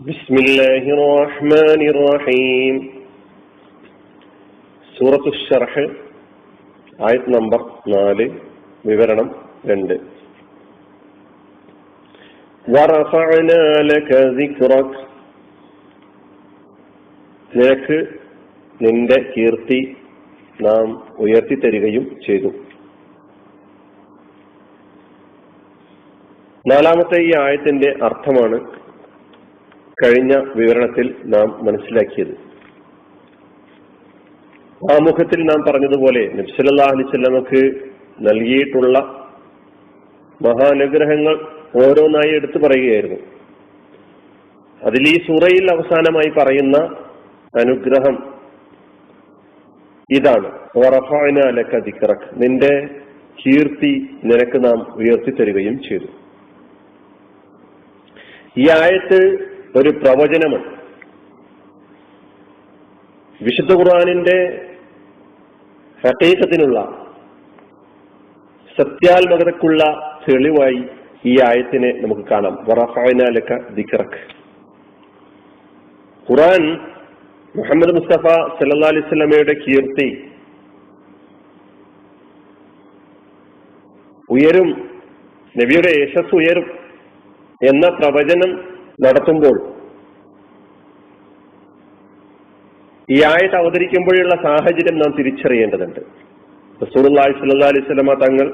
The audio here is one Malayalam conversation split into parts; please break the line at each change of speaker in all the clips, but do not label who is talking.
بسم الله الرحمن الرحيم സൂറത്തു ഷർഹ് ആയത് നമ്പർ നാല് വിവരണം രണ്ട് ورفعنا لك ذكرك നിനക്ക് നിന്റെ കീർത്തി നാം ഉയർത്തി തരികയും ചെയ്തു നാലാമത്തെ ഈ ആയത്തിന്റെ അർത്ഥമാണ് കഴിഞ്ഞ വിവരണത്തിൽ നാം മനസ്സിലാക്കിയത്. ആമുഖത്തിൽ നാം പറഞ്ഞതുപോലെ നബ്സല്ലാ അലിസ്വല്ലമക്ക് നൽകിയിട്ടുള്ള മഹാനുഗ്രഹങ്ങൾ ഓരോന്നായി എടുത്തു പറയുകയായിരുന്നു. അതിൽ ഈ സൂറയിൽ അവസാനമായി പറയുന്ന അനുഗ്രഹം ഇതാണ്. ലക്ക ദിക്റക്. നിന്റെ കീർത്തി നിനക്ക് നാം ഉയർത്തി തരികയും ചെയ്തു. ഈ ആയത്ത് ഒരു പ്രവചനമാണ് വിശുദ്ധ ഖുർആാനിന്റെ ഹക്കീക്കത്തിനുള്ള സത്യാത്മകതക്കുള്ള തെളിവായി ഈ ആയത്തിനെ നമുക്ക് കാണാം. വറഫായനാലക്ക ദിക്റക്. ഖുർആൻ മുഹമ്മദ് മുസ്തഫ സല്ലാ അലൈവല്ലമയുടെ കീർത്തി ഉയരും നബിയുടെ യശസ് ഉയരും എന്ന പ്രവചനം നടത്തുമ്പോൾ ഈ ആയത് അവതരിക്കുമ്പോഴുള്ള സാഹചര്യം നാം തിരിച്ചറിയേണ്ടതുണ്ട്. റസൂർലാഹി സല്ലാ അലൈഹി സ്വലമ തങ്ങൾ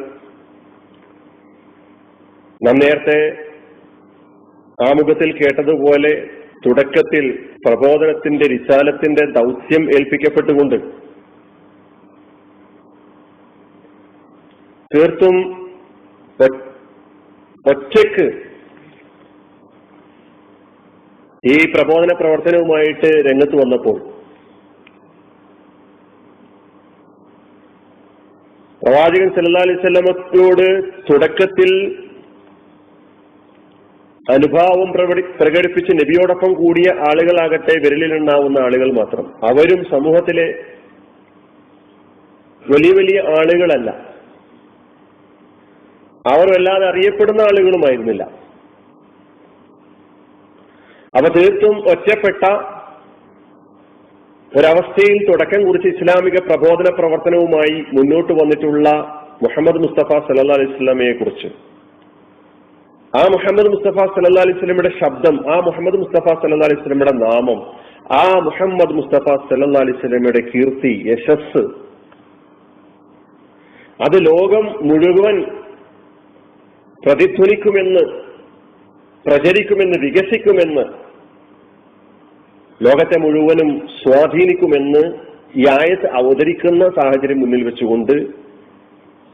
നാം നേരത്തെ ആമുഖത്തിൽ കേട്ടതുപോലെ തുടക്കത്തിൽ പ്രബോധനത്തിന്റെ വിശാലത്തിന്റെ ദൗത്യം ഏൽപ്പിക്കപ്പെട്ടുകൊണ്ട് തീർത്തും ഒറ്റയ്ക്ക് ഈ പ്രബോധന പ്രവർത്തനവുമായിട്ട് രംഗത്ത് വന്നപ്പോൾ പ്രവാചകൻ സല്ലാ അലൈവല്ലമത്തോട് തുടക്കത്തിൽ അനുഭാവം പ്രകടിപ്പിച്ച് നബിയോടൊപ്പം കൂടിയ ആളുകളാകട്ടെ വിരലിലുണ്ടാവുന്ന ആളുകൾ മാത്രം. അവരും സമൂഹത്തിലെ വലിയ വലിയ ആളുകളല്ല. അവർ വല്ലാതെ അറിയപ്പെടുന്ന ആളുകളുമായിരുന്നില്ല. അവ തീർത്തും ഒറ്റപ്പെട്ട ഒരവസ്ഥയിൽ തുടക്കം കുറിച്ച് ഇസ്ലാമിക പ്രബോധന പ്രവർത്തനവുമായി മുന്നോട്ട് വന്നിട്ടുള്ള മുഹമ്മദ് മുസ്തഫ സല്ലാ അലൈഹി സ്വലാമയെ കുറിച്ച്. ആ മുഹമ്മദ് മുസ്തഫ സല്ലാ അലൈഹി സ്വലമിയുടെ ശബ്ദം ആ മുഹമ്മദ് മുസ്തഫ സല്ലാ അലൈഹി സ്വലമിയുടെ നാമം ആ മുഹമ്മദ് മുസ്തഫ സല്ലാ അലൈഹി സ്വലമിയുടെ കീർത്തി യശസ് അത് ലോകം മുഴുവൻ പ്രതിധ്വനിക്കുമെന്ന് പ്രചരിക്കുമെന്ന് വികസിക്കുമെന്ന് ലോകത്തെ മുഴുവനും സ്വാധീനിക്കുമെന്ന് ഈ ആയത്ത് അവതരിക്കുന്ന സാഹചര്യം മുന്നിൽ വെച്ചുകൊണ്ട്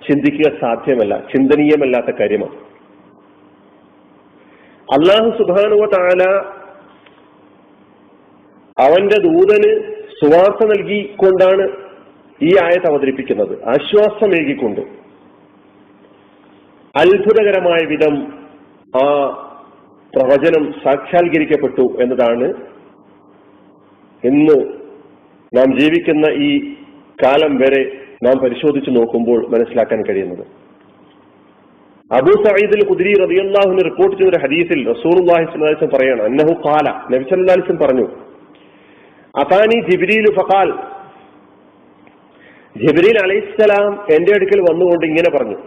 ചിന്തിക്കുക സാധ്യമല്ല ചിന്തനീയമല്ലാത്ത കാര്യമാണ്. അള്ളാഹു സുബാനുവ താല അവന്റെ ദൂതന് സുവാർത്ത നൽകിക്കൊണ്ടാണ് ഈ ആയത്ത് അവതരിപ്പിക്കുന്നത്. ആശ്വാസമേകിക്കൊണ്ട്. അത്ഭുതകരമായ വിധം ആ പ്രവചനം സാക്ഷാത്കരിക്കപ്പെട്ടു എന്നതാണ് ഇന്ന് നാം ജീവിക്കുന്ന ഈ കാലം വരെ നാം പരിശോധിച്ചു നോക്കുമ്പോൾ മനസ്സിലാക്കാൻ കഴിയുന്നത്. അബു സയ്യിദിൽ കുതിരി റബിയല്ലാഹുവിന് റിപ്പോർട്ട് ചെയ്ത ഒരു ഹദീസിൽ റസൂർഹി സ്വലാസം പറയാണ് അന്നഹു കാല നബി സല്ലാസ്ലം പറഞ്ഞു അതാനി ജിബിരി ഫഖാൽ ജിബിരിൽ അലൈഹിസ്സലാം എന്റെ അടുക്കൽ വന്നുകൊണ്ട് ഇങ്ങനെ പറഞ്ഞു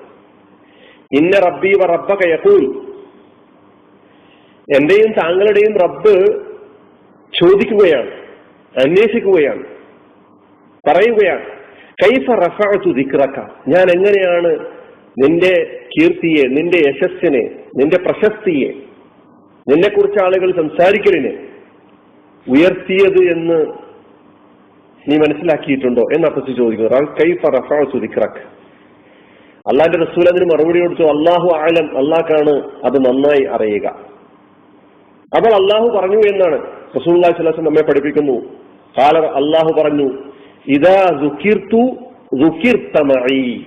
ഇന്ന റബ്ബി വ റബ്ബ കയക്കൂൽ എന്റെയും താങ്കളുടെയും റബ്ബ് ചോദിക്കുകയാണ്. അന്വേഷിക്കുകയാണ്. പറയുകയാണ് കൈഫ റഫഅതു ദിക്റക? ഞാൻ എങ്ങനെയാണ് നിന്റെ കീർത്തിയെ നിന്റെ യശസ്സിനെ നിന്റെ പ്രശസ്തിയെ നിന്നെക്കുറിച്ച് ആളുകൾ സംസാരിക്കലിനെ ഉയർത്തിയത് എന്ന് നീ മനസ്സിലാക്കിയിട്ടുണ്ടോ എന്നർത്ഥത്തിൽ ചോദിക്കുന്നു കൈഫ റഫഅതു ദിക്റക? അള്ളാന്റെ റസൂൽ അതിന് മറുപടി കൊടുത്തു അള്ളാഹു ആലം അള്ളാഹ്ക്കാണ് അത് നന്നായി അറിയുക. അപ്പോൾ അള്ളാഹു പറഞ്ഞു എന്നാണ്. റസൂൽ നമ്മെ പഠിപ്പിക്കുന്നു. കാലർ അള്ളാഹു പറഞ്ഞു ഇതാ ദുഃഖിർത്തു ദുഃഖിർത്തമഴി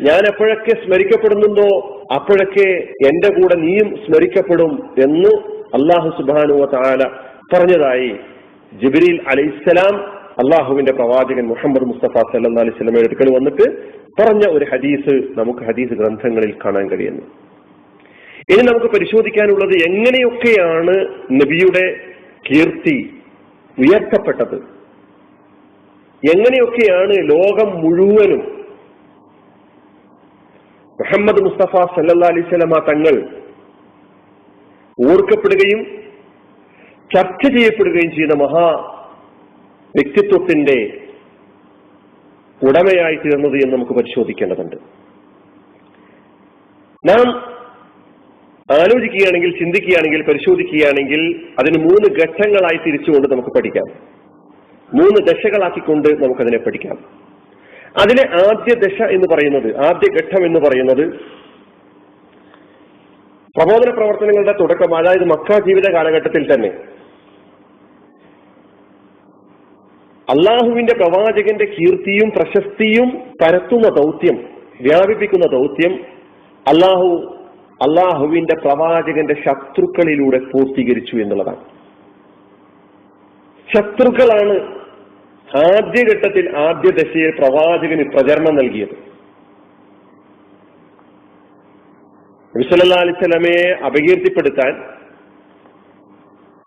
ഞാൻ എപ്പോഴൊക്കെ സ്മരിക്കപ്പെടുന്നുണ്ടോ? അപ്പോഴൊക്കെ എന്റെ കൂടെ നീയും സ്മരിക്കപ്പെടും എന്ന് അള്ളാഹു സുബാനുവ താല പറഞ്ഞതായി. ജിബിരിൽ അലൈഹിസ്സലാം അള്ളാഹുവിന്റെ പ്രവാചകൻ മുഹമ്മദ് മുസ്തഫ സല്ലാ അലൈഹി സ്വലമയുടെ അടുക്കൽ വന്നിട്ട് പറഞ്ഞ ഒരു ഹദീസ് നമുക്ക് ഹദീസ് ഗ്രന്ഥങ്ങളിൽ കാണാൻ കഴിയുന്നു. ഇനി നമുക്ക് പരിശോധിക്കാനുള്ളത് എങ്ങനെയൊക്കെയാണ് നബിയുടെ കീർത്തി ഉയർത്തപ്പെട്ടത്. എങ്ങനെയൊക്കെയാണ് ലോകം മുഴുവനും മുഹമ്മദ് മുസ്തഫ സല്ലാ അലിസ്വലമ തങ്ങൾ ഓർക്കപ്പെടുകയും ചർച്ച ചെയ്യപ്പെടുകയും ചെയ്യുന്ന മഹാ വ്യക്തിത്വത്തിന്റെ ഉടമയായി തീർന്നത് എന്ന് നമുക്ക് പരിശോധിക്കേണ്ടതുണ്ട്. നാം ആലോചിക്കുകയാണെങ്കിൽ ചിന്തിക്കുകയാണെങ്കിൽ പരിശോധിക്കുകയാണെങ്കിൽ അതിന് മൂന്ന് ഘട്ടങ്ങളായി തിരിച്ചുകൊണ്ട് നമുക്ക് പഠിക്കാം. മൂന്ന് ദശകളാക്കിക്കൊണ്ട് നമുക്കതിനെ പഠിക്കാം. അതിലെ ആദ്യ ദശ എന്ന് പറയുന്നത് ആദ്യ ഘട്ടം എന്ന് പറയുന്നത് പ്രബോധന പ്രവർത്തനങ്ങളുടെ തുടക്കം അതായത് മക്ക ജീവിത കാലഘട്ടത്തിൽ തന്നെ. അള്ളാഹുവിന്റെ പ്രവാചകന്റെ കീർത്തിയും പ്രശസ്തിയും പരത്തുന്ന ദൗത്യം വ്യാപിപ്പിക്കുന്ന ദൗത്യം അള്ളാഹു അള്ളാഹുവിന്റെ പ്രവാചകന്റെ ശത്രുക്കളിലൂടെ പൂർത്തീകരിച്ചു എന്നുള്ളതാണ്. ശത്രുക്കളാണ് ആദ്യഘട്ടത്തിൽ ആദ്യ ദശയിൽ പ്രവാചകന് പ്രചരണം നൽകിയത്. നബിസല്ലാ അലിസ്ലമയെ അപകീർത്തിപ്പെടുത്താൻ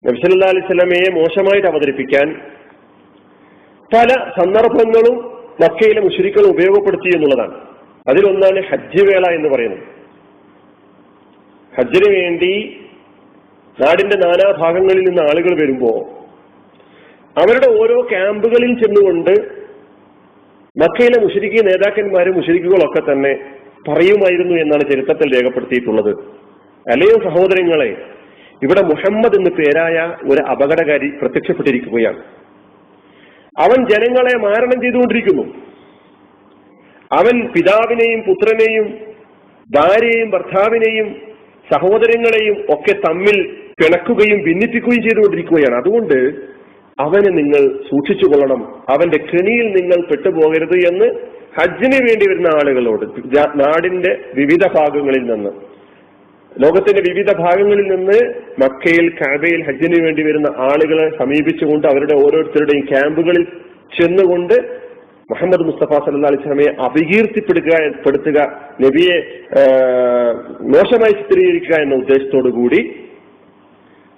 നബിസല്ലാ അലിസ്ലമയെ മോശമായിട്ട് അവതരിപ്പിക്കാൻ പല സന്ദർഭങ്ങളും മക്കയിലെ മുഷരിക്കൾ ഉപയോഗപ്പെടുത്തി എന്നുള്ളതാണ്. അതിലൊന്നാണ് ഹജ്ജ് വേള എന്ന് പറയുന്നത്. ഹജ്ജിന് വേണ്ടി നാടിന്റെ നാനാഭാഗങ്ങളിൽ നിന്ന് ആളുകൾ വരുമ്പോ അവരുടെ ഓരോ ക്യാമ്പുകളിൽ ചെന്നുകൊണ്ട് മക്കയിലെ മുഷരിക്ക് നേതാക്കന്മാരും മുഷരിക്കുകളൊക്കെ തന്നെ പറയുമായിരുന്നു എന്നാണ് ചരിത്രത്തിൽ രേഖപ്പെടുത്തിയിട്ടുള്ളത്. അല്ലയോ സഹോദരങ്ങളെ ഇവിടെ മുഹമ്മദ് എന്ന് പേരായ ഒരു അപകടകാരി പ്രത്യക്ഷപ്പെട്ടിരിക്കുകയാണ്. അവൻ ജനങ്ങളെ മാരണം ചെയ്തുകൊണ്ടിരിക്കുന്നു. അവൻ പിതാവിനെയും പുത്രനെയും ഭാര്യയെയും ഭർത്താവിനെയും സഹോദരങ്ങളെയും ഒക്കെ തമ്മിൽ പിണക്കുകയും ഭിന്നിപ്പിക്കുകയും ചെയ്തുകൊണ്ടിരിക്കുകയാണ്. അതുകൊണ്ട് അവനെ നിങ്ങൾ സൂക്ഷിച്ചു കൊള്ളണം. അവന്റെ കെണിയിൽ നിങ്ങൾ പെട്ടുപോകരുത് എന്ന് ഹജ്ജിന് വേണ്ടി വരുന്ന ആളുകളോട് നാടിന്റെ വിവിധ ഭാഗങ്ങളിൽ നിന്ന് ലോകത്തിന്റെ വിവിധ ഭാഗങ്ങളിൽ നിന്ന് മക്കയിൽ കാബയിൽ ഹജ്ജിന് വേണ്ടി വരുന്ന ആളുകളെ സമീപിച്ചുകൊണ്ട് അവരുടെ ഓരോരുത്തരുടെയും ക്യാമ്പുകളിൽ ചെന്നുകൊണ്ട് മുഹമ്മദ് മുസ്തഫ സല്ലാ അപകീർത്തിപ്പെടുക പെടുത്തുക നബിയെ മോശമായി ചിത്രീകരിക്കുക എന്ന ഉദ്ദേശത്തോടു കൂടി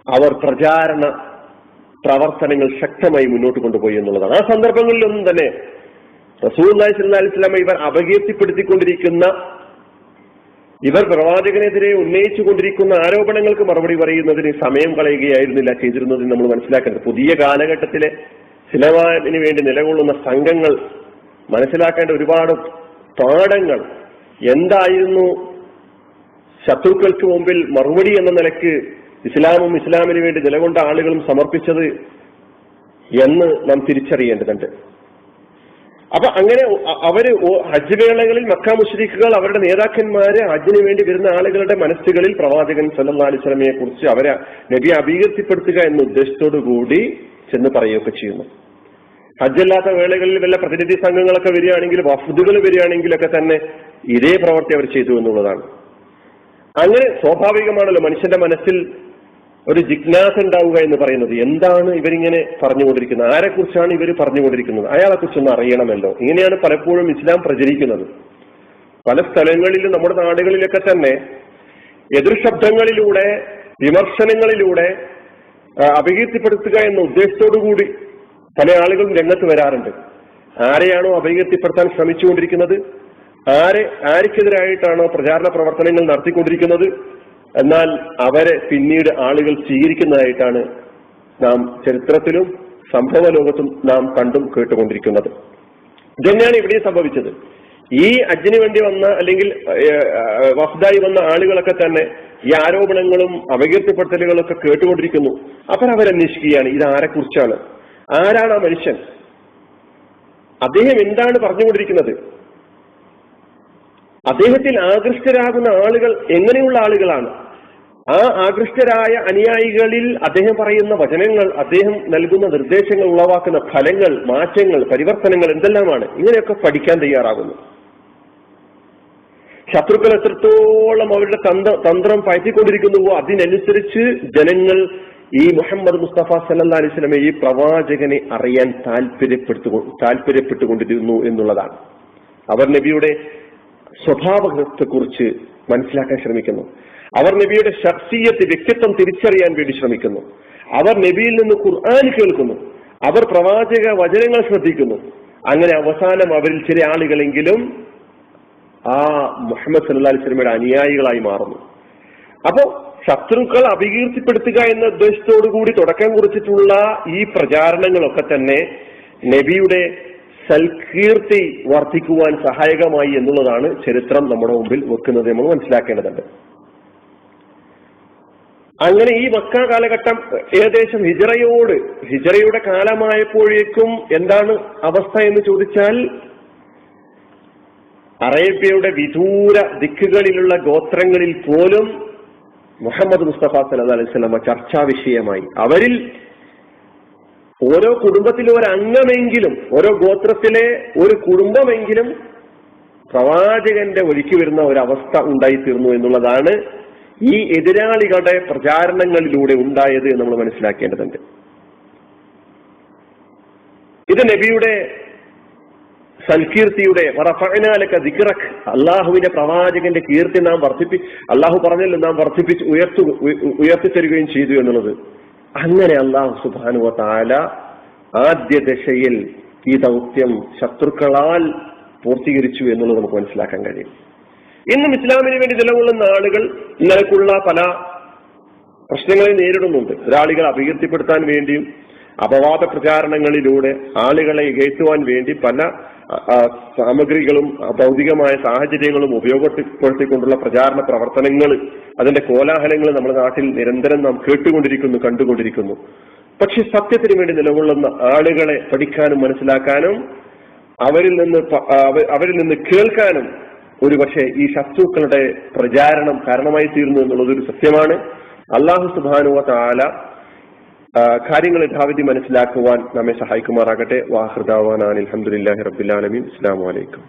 അവർ പ്രചാരണ പ്രവർത്തനങ്ങൾ ശക്തമായി മുന്നോട്ട് കൊണ്ടുപോയി എന്നുള്ളതാണ്. ആ സന്ദർഭങ്ങളിലൊന്നും തന്നെ റസൂൽ അലൈഹി അലിസ്ലാമെ ഇവർ അപകീർത്തിപ്പെടുത്തിക്കൊണ്ടിരിക്കുന്ന ഇവർ പ്രവാചകനെതിരെ ഉന്നയിച്ചു കൊണ്ടിരിക്കുന്ന ആരോപണങ്ങൾക്ക് മറുപടി പറയുന്നതിന് സമയം കളയുകയായിരുന്നില്ല ചെയ്തിരുന്നത് നമ്മൾ മനസ്സിലാക്കേണ്ടത്. പുതിയ കാലഘട്ടത്തിലെ സിനിമാവിന് വേണ്ടി നിലകൊള്ളുന്ന സംഘങ്ങൾ മനസ്സിലാക്കേണ്ട ഒരുപാട് പാഠങ്ങൾ. എന്തായിരുന്നു ശത്രുക്കൾക്ക് മുമ്പിൽ മറുപടി എന്ന നിലയ്ക്ക് ഇസ്ലാമും ഇസ്ലാമിന് വേണ്ടി നിലകൊണ്ട ആളുകളും സമർപ്പിച്ചത് എന്ന് നാം തിരിച്ചറിയേണ്ടതുണ്ട്. അപ്പൊ അങ്ങനെ അവർ ഹജ്ജ് വേളകളിൽ മക്ക മുഷരിഖുകൾ അവരുടെ നേതാക്കന്മാര് ഹജ്ജിന് വേണ്ടി വരുന്ന ആളുകളുടെ മനസ്സുകളിൽ പ്രവാചകൻ സല്ലാ അലിസ്ലമയെ കുറിച്ച് അവരെ നബിയെ അഭീകൃതിപ്പെടുത്തുക എന്ന ഉദ്ദേശത്തോടു കൂടി ചെന്ന് പറയുകയൊക്കെ ചെയ്യുന്നു. ഹജ്ജല്ലാത്ത വേളകളിൽ വല്ല പ്രതിനിധി സംഘങ്ങളൊക്കെ വരികയാണെങ്കിൽ വഫുദുകൾ വരികയാണെങ്കിലൊക്കെ തന്നെ ഇതേ പ്രവൃത്തി അവർ ചെയ്തു എന്നുള്ളതാണ്. അങ്ങനെ സ്വാഭാവികമാണല്ലോ മനുഷ്യന്റെ മനസ്സിൽ ഒരു ജിജ്ഞാസ ഉണ്ടാവുക എന്ന് പറയുന്നത്. എന്താണ് ഇവരിങ്ങനെ പറഞ്ഞുകൊണ്ടിരിക്കുന്നത്? ആരെക്കുറിച്ചാണ് ഇവർ പറഞ്ഞുകൊണ്ടിരിക്കുന്നത്? അയാളെ കുറിച്ചൊന്ന് അറിയണമല്ലോ. ഇങ്ങനെയാണ് പലപ്പോഴും ഇസ്ലാം പ്രചരിക്കുന്നത്. പല സ്ഥലങ്ങളിലും നമ്മുടെ നാടുകളിലൊക്കെ തന്നെ എതിർശബ്ദങ്ങളിലൂടെ വിമർശനങ്ങളിലൂടെ അപകീർത്തിപ്പെടുത്തുക എന്ന ഉദ്ദേശത്തോടു കൂടി പല ആളുകളും രംഗത്ത് വരാറുണ്ട്. ആരെയാണോ അപകീർത്തിപ്പെടുത്താൻ ശ്രമിച്ചുകൊണ്ടിരിക്കുന്നത്? ആരെ ആർക്കെതിരായിട്ടാണോ പ്രചാരണ പ്രവർത്തനങ്ങൾ നടത്തിക്കൊണ്ടിരിക്കുന്നത്? എന്നാൽ അവരെ പിന്നീട് ആളുകൾ സ്വീകരിക്കുന്നതായിട്ടാണ് നാം ചരിത്രത്തിലും സംഭവ ലോകത്തും നാം കണ്ടും കേട്ടുകൊണ്ടിരിക്കുന്നത്. ഇതന്നെയാണ് ഇവിടെ സംഭവിച്ചത്? ഈ അജ്ജിന് വേണ്ടി വന്ന അല്ലെങ്കിൽ വഫ്ദായി വന്ന ആളുകളൊക്കെ തന്നെ ഈ ആരോപണങ്ങളും അപകീർത്തിപ്പെടുത്തലുകളൊക്കെ കേട്ടുകൊണ്ടിരിക്കുന്നു. അവർ അവരന്വേഷിക്കുകയാണ് ഇത് ആരെക്കുറിച്ചാണ് ആരാണ് ആ മനുഷ്യൻ? അദ്ദേഹം എന്താണ് പറഞ്ഞുകൊണ്ടിരിക്കുന്നത്? അദ്ദേഹത്തിൽ ആകൃഷ്ടരാകുന്ന ആളുകൾ എങ്ങനെയുള്ള ആളുകളാണ്? ആ ആകൃഷ്ടരായ അനുയായികളിൽ അദ്ദേഹം പറയുന്ന വചനങ്ങൾ അദ്ദേഹം നൽകുന്ന നിർദ്ദേശങ്ങൾ ഉളവാക്കുന്ന ഫലങ്ങൾ മാറ്റങ്ങൾ പരിവർത്തനങ്ങൾ എന്തെല്ലാമാണ്? ഇങ്ങനെയൊക്കെ പഠിക്കാൻ തയ്യാറാകുന്നു. ശത്രുക്കൾ എത്രത്തോളം അവരുടെ തന്ത്രം പയറ്റിക്കൊണ്ടിരിക്കുന്നുവോ അതിനനുസരിച്ച് ജനങ്ങൾ ഈ മുഹമ്മദ് മുസ്തഫ സല്ലാ അലിസ്ലമെ ഈ പ്രവാചകനെ അറിയാൻ താല്പര്യപ്പെടുത്തു താല്പര്യപ്പെട്ടുകൊണ്ടിരുന്നു എന്നുള്ളതാണ്. അവർ നബിയുടെ സ്വഭാവത്തെ കുറിച്ച് മനസ്സിലാക്കാൻ ശ്രമിക്കുന്നു. അവർ നബിയുടെ ശക്തീയത്തെ വ്യക്തിത്വം തിരിച്ചറിയാൻ വേണ്ടി ശ്രമിക്കുന്നു. അവർ നബിയിൽ നിന്ന് ഖുർആൻ കേൾക്കുന്നു. അവർ പ്രവാചക വചനങ്ങൾ ശ്രദ്ധിക്കുന്നു. അങ്ങനെ അവസാനം അവരിൽ ചില ആളുകളെങ്കിലും ആ മുഹമ്മദ് സല്ലാ അലിസ്ലമയുടെ അനുയായികളായി മാറുന്നു. അപ്പോ ശത്രുക്കൾ അപകീർത്തിപ്പെടുത്തുക എന്ന ഉദ്ദേശത്തോടു കൂടി തുടക്കം കുറിച്ചിട്ടുള്ള ഈ പ്രചാരണങ്ങളൊക്കെ തന്നെ നബിയുടെ സൽകീർത്തി വർദ്ധിക്കുവാൻ സഹായകമായി എന്നുള്ളതാണ് ചരിത്രം നമ്മുടെ മുമ്പിൽ വെക്കുന്നത് നമ്മൾ മനസ്സിലാക്കേണ്ടതുണ്ട്. അങ്ങനെ ഈ മക്ക കാലഘട്ടം ഏകദേശം ഹിജറയോട് ഹിജറയുടെ കാലമായപ്പോഴേക്കും എന്താണ് അവസ്ഥ എന്ന് ചോദിച്ചാൽ അറേബ്യയുടെ വിദൂര ദിക്കുകളിലുള്ള ഗോത്രങ്ങളിൽ പോലും മുഹമ്മദ് മുസ്തഫ സല്ലാ അലൈഹി സ്വലമ ചർച്ചാ വിഷയമായി. അവരിൽ ഓരോ കുടുംബത്തിലെ ഒരു അംഗമെങ്കിലും ഓരോ ഗോത്രത്തിലെ ഒരു കുടുംബമെങ്കിലും പ്രവാചകന്റെ ഒഴുക്കി വരുന്ന ഒരവസ്ഥ ഉണ്ടായിത്തീർന്നു എന്നുള്ളതാണ് ഈ എതിരാളികളുടെ പ്രചാരണങ്ങളിലൂടെ ഉണ്ടായത് നമ്മൾ മനസ്സിലാക്കേണ്ടതുണ്ട്. ഇത് നബിയുടെ സൽകീർത്തിയുടെ ദിക്റഖ് അള്ളാഹുവിന്റെ പ്രവാചകന്റെ കീർത്തി നാം വർദ്ധിപ്പി അള്ളാഹു പറഞ്ഞല്ലോ നാം വർദ്ധിപ്പിച്ച് ഉയർത്തു ഉയർത്തിത്തരികയും ചെയ്തു എന്നുള്ളത്. അങ്ങനെ അള്ളാഹു സുബാനുവ താല ആദ്യ ദശയിൽ ഈ ദൗത്യം ശത്രുക്കളാൽ പൂർത്തീകരിച്ചു എന്നുള്ളത് നമുക്ക് മനസ്സിലാക്കാൻ കഴിയും. ഇന്നും ഇസ്ലാമിന് വേണ്ടി നിലകൊള്ളുന്ന ആളുകൾ നിലക്കുള്ള പല പ്രശ്നങ്ങളെ നേരിടുന്നുണ്ട്. ഒരാളികൾ അപകീർത്തിപ്പെടുത്താൻ വേണ്ടിയും അപവാദ പ്രചാരണങ്ങളിലൂടെ ആളുകളെ ഇകയറ്റുവാൻ വേണ്ടി പല സാമഗ്രികളും ഭൗതികമായ സാഹചര്യങ്ങളും ഉപയോഗപ്പെടുത്തിക്കൊണ്ടുള്ള പ്രചാരണ പ്രവർത്തനങ്ങൾ അതിന്റെ കോലാഹലങ്ങൾ നമ്മുടെ നാട്ടിൽ നിരന്തരം നാം കേട്ടുകൊണ്ടിരിക്കുന്നു കണ്ടുകൊണ്ടിരിക്കുന്നു. പക്ഷെ സത്യത്തിന് വേണ്ടി നിലകൊള്ളുന്ന ആളുകളെ പഠിക്കാനും മനസ്സിലാക്കാനും അവരിൽ നിന്ന് അവരിൽ നിന്ന് കേൾക്കാനും ഒരുപക്ഷെ ഈ ശത്രുക്കളുടെ പ്രചാരണം കാരണമായി തീർന്നു എന്നുള്ളതൊരു സത്യമാണ്. അള്ളാഹു സുബാനുവ താല കാര്യങ്ങൾ യഥാവിധി മനസ്സിലാക്കുവാൻ നമ്മെ സഹായിക്കുമാറാകട്ടെ. വാഹൃദാവാൻ അലഹമുല്ലാഹി റബ്ബുലാലമീൻ അസ്സാം വലൈക്കും